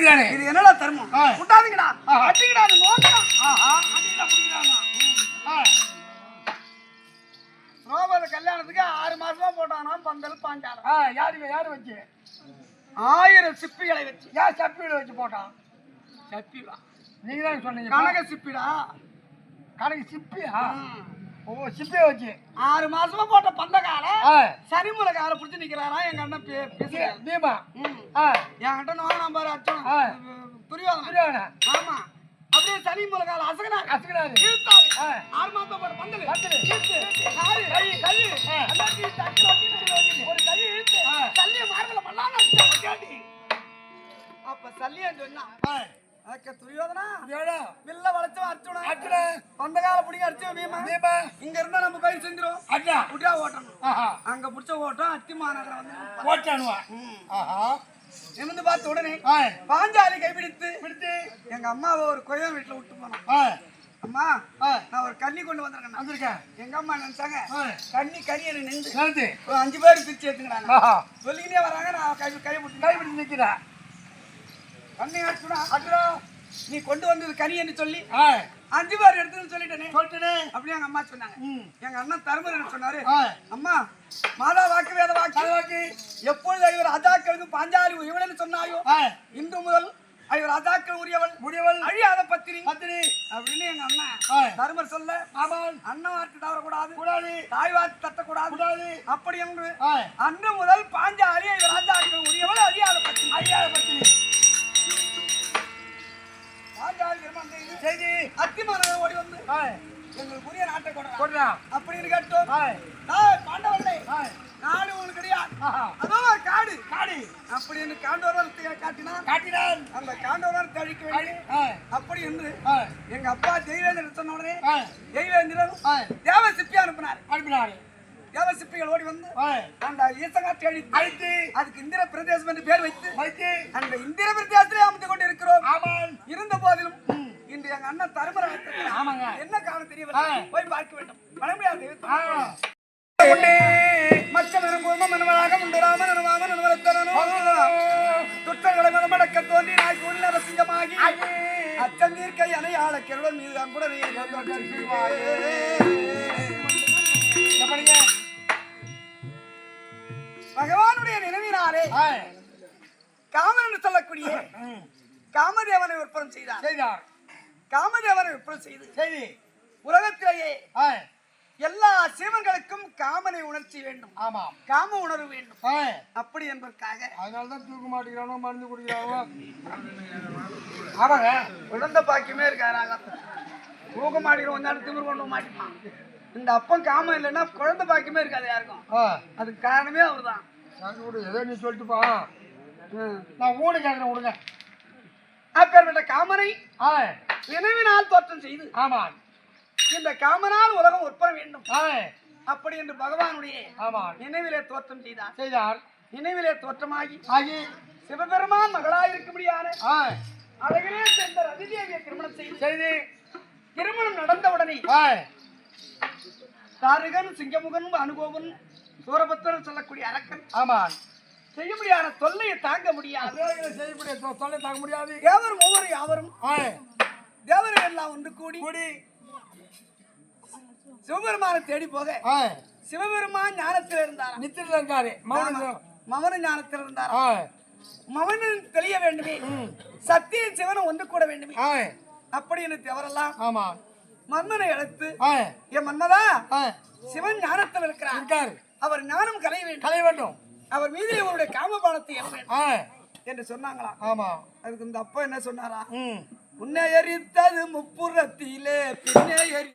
அப்படிதானே இது என்னடா தர்மம். விட்டாதீங்கடா. அடிங்கடா அது நோக்கடா. ரோபர் கல்யாணத்துக்கு ஆறு மாசமா போட்டானா பந்தல் பாஞ்சாலம். யாரு யாரு வச்சு? ஆயிரம் சிப்பிகளை வச்சு. யார் சப்பியில் வச்சு போட்டான் சப்பிடா நீங்க தான் சொன்னீங்க கனக சிப்பிடா? கணக்கு சிப்பியா. ஓ சிப்பியை வச்சு. ஆறு மாசமா போட்ட பந்தக்கால ஆ சரிமுலை கால பிடிச்சி நிக்கிறாரா? எங்க அண்ணன் தீபா. ஆ என்கிட்ட நோங்கினா பாரு அச்சம் ஆ. புரியாத புரியாதா ஆமா. அப்படியே சனி முலை கால அசகனாரு கத்துக்கிறாரு இழுத்தாரு. ஆறு மாசம் போட்ட பந்தல். பந்தலு. இழுத்து காரு கை கை. எல்லாத்தையும் வச்சு, வச்சு, ஒரு கை இழுத்து. சல்லிய மார்பல பத்தியாடி. அப்ப சல்லியன் சொன்னா துரியோதனா? வில்ல வளைச்சு பந்த கால பிடிங்க அடிச்சு பீமா இங்க இருந்தா நம்ம கை செஞ்சிரும். அண்ணா. புடியா ஓட்டணும். ஆஹா. அங்க புடிச்ச ஓட்டம் அத்தி மாநகரம் வந்து ஆஹா. நிமிந்து பார்த்த உடனே பாஞ்சாலி கைப்பிடித்து பிடித்து. எங்க அம்மாவை ஒரு கொய்யா வீட்டுல விட்டு போனோம் அம்மா நான் ஒரு கண்ணி கொண்டு வந்திருக்கேன். வந்திருக்கேன். எங்க அம்மா நினைச்சாங்க கண்ணி கரியனை நின்று கருத்து ஒரு அஞ்சு பேர் பிரிச்சு எடுத்துக்கிறாங்க சொல்லிக்கிட்டே வராங்க நான் கை கை பிடிச்சி கை பிடிச்சு நிக்கிறா? கண்ணி அடிச்சுடா அட்டுடா நீ கொண்டு வந்தது கரியன்னு சொல்லி ஆ அஞ்சு பேர் எடுத்துன்னு சொல்லிட்டேனே. சொல்லிட்டேனே. அப்படியே எங்க அம்மா சொன்னாங்க. எங்க அண்ணன் தருமர் சொன்னாரு? அம்மா மாதா வாக்கு வேத வாக்கு. தலைவாக்கி எப்பொழுது ஐவர் ராஜாக்களுக்கு பாஞ்சாலி உரியவன் சொன்னாயோ இன்று முதல் ஐவர் ராஜாக்கள் உரியவள். முடியவள் அழியாத பத்திரி பத்திரி அப்படின்னு எங்க அண்ணன் தருமர் சொல்ல ஆமாம். அண்ணன் வார்த்தை தவறக்கூடாது. கூடாது. தாய் வார்த்தை தட்டக்கூடாது. கூடாது. அப்படி என்று அன்று முதல் பாஞ்சாலி ஐவர் ராஜாக்கள் உரியவள் அழியாத பத்திரி ஐயா பத்திரி செய்தி அத்திமான ஓடி வந்து ஆ எங்களுக்கு உரிய நாட்டை கொடுறா. அப்படின்னு கேட்டோம். ஆ "டேய், பாண்டவர்களே. நாடு உங்களுக்கு கிடையாது ஆஹா. அதோ காடு. காடி. அப்படின்னு காண்டோரர் காட்டினா காட்டினான். அந்த காண்டோரர் தழிக்க வேண்டும் அப்படி என்று எங்க அப்பா தெய்வேந்திரன் சொன்ன உடனே ஆ தேவ சிப்பி அனுப்பினார். அனுப்பினாரு. தேவ சிப்பிகள் ஓடி வந்து அந்த ஈசங்காற்றி அழித்து அழைத்து அதுக்கு இந்திர பிரதேசம் என்று பேர் வைத்து வைத்து அந்த இந்திர பிரதேசத்திலே அமர்ந்து கொண்டு இருக்கிறோம் ஆமாம். இருந்த போதிலும் இன்று எங்க அண்ணன் தருமரை. ஆமாங்க. என்ன காரணம் தெரியவில்லை. போய் பார்க்க வேண்டும். வர முடியாது. ஆ. மச்சம் குடும்பம் மனவராக முண்டராம நனவாம நனவரத்தனோ துற்றங்களை மனமடக்க தோன்றி நாய் கூடில் அரசிங்கமாகி அச்சந்தீர்க்கை கிருடன் மீது எப்படிங்க பகவானுடைய நினைவினாலே காமன் என்று சொல்லக்கூடிய காமதேவனை விற்பனம் செய்தார். செய்தார். காமதேவனை விற்பனம் செய்து செய்தி உலகத்திலேயே ஆ. எல்லா சீவன்களுக்கும் காமனை உணர்ச்சி வேண்டும். ஆமாம். காம உணர்வு வேண்டும். அப்படி என்பதற்காக அதனால தான் தூக்க மாட்டேங்கிறானோ மருந்து குடிக்கிறானோ. ஆமாங்க. குழந்தை பாக்கியமே இருக்காராங்க தூக்க மாட்டேங்கிற கொஞ்ச நேரம் திமிர் கொண்டு மாட்டிப்பான். இந்த அப்பம் காமம் இல்லைன்னா குழந்தை பாக்கியமே இருக்காது யாருக்கும். அதுக்கு காரணமே அவர்தான். சரி விடு ஏதோ நீ சொல்லிட்டுப்பா. நான் ஊடு கேட்குறேன் விடுங்க அப்பேற்பட்ட காமனை நினைவினால் தோற்றம் செய்து ஆமாம். இந்த காமனால் உலகம் உட்பட வேண்டும். அப்படி என்று பகவானுடைய ஆமாம். நினைவிலே தோற்றம் செய்தார். செய்தார். நினைவிலே தோற்றமாகி ஆகி சிவபெருமான் மகளாயிருக்கும்படியான அழகிலே சேர்ந்த ரதிதேவியை திருமணம் செய்து செய்தி திருமணம் நடந்தவுடனே தாருகன் சிங்கமுகன் அனுகோபன் சூரபத்திரன் சொல்லக்கூடிய அரக்கன் ஆமாம். செய்ய முடியாத தொல்லையை தாங்க முடியாது. செய்யக்கூடிய தொல்லை தாங்க முடியாது. தேவரும் ஒவ்வொரு யாவரும் ஆ தேவரை எல்லாம் ஒன்று கூடி கூடி சிவபெருமானை தேடி போக சிவபெருமான் ஞானத்தில் இருந்தாராம் நித்திரில் இருக்காரு. மௌனம் மவன ஞானத்தில் இருந்தாராம் ஆ. மவனில் தெளிய வேண்டுமே. சத்திய சிவனும் ஒன்று கூட வேண்டுமே. ஆ. அப்படின்னு தேவரெல்லாம் ஆமாம் மன்னனை அழைத்து என் மன்னதா ஆ. சிவன் ஞானத்தில் இருக்கிறார். இருக்காரு. அவர் ஞானம் கலைய வேண்டும். கலை வேண்டும். அவர் மீது இவருடைய காமபானத்தை என்று சொன்னாங்களாம் ஆமாம் அதுக்கு இந்த அப்பா என்ன சொன்னாரா? உன்னை எரித்தது முப்புறத்திலே பின்னே எரி